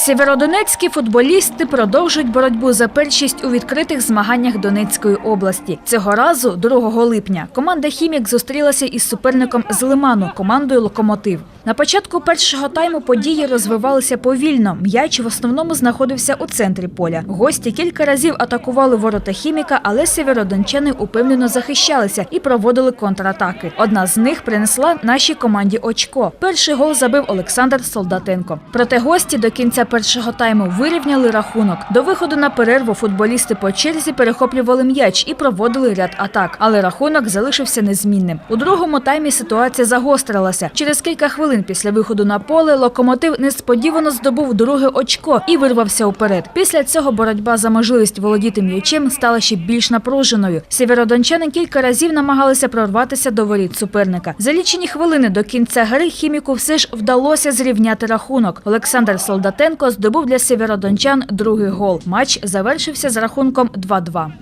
Сєвєродонецькі футболісти продовжують боротьбу за першість у відкритих змаганнях Донецької області. Цього разу, 2 липня, команда Хімік зустрілася із суперником з Лиману, командою Локомотив. На початку першого тайму події розвивалися повільно. М'яч в основному знаходився у центрі поля. Гості кілька разів атакували ворота хіміка, але сєвєродончани упевнено захищалися і проводили контратаки. Одна з них принесла нашій команді очко. Перший гол забив Олександр Солдатенко. Проте гості до кінця першого тайму вирівняли рахунок. До виходу на перерву футболісти по черзі перехоплювали м'яч і проводили ряд атак, але рахунок залишився незмінним. У другому таймі ситуація загострилася. Через кілька хвилин після виходу на поле локомотив несподівано здобув друге очко і вирвався уперед. Після цього боротьба за можливість володіти м'ячем стала ще більш напруженою. Сєвєродончани кілька разів намагалися прорватися до воріт суперника. За лічені хвилини до кінця гри хіміку все ж вдалося зрівняти рахунок. Олександр Солдатенко здобув для сєвєродончан другий гол. Матч завершився з рахунком 2-2.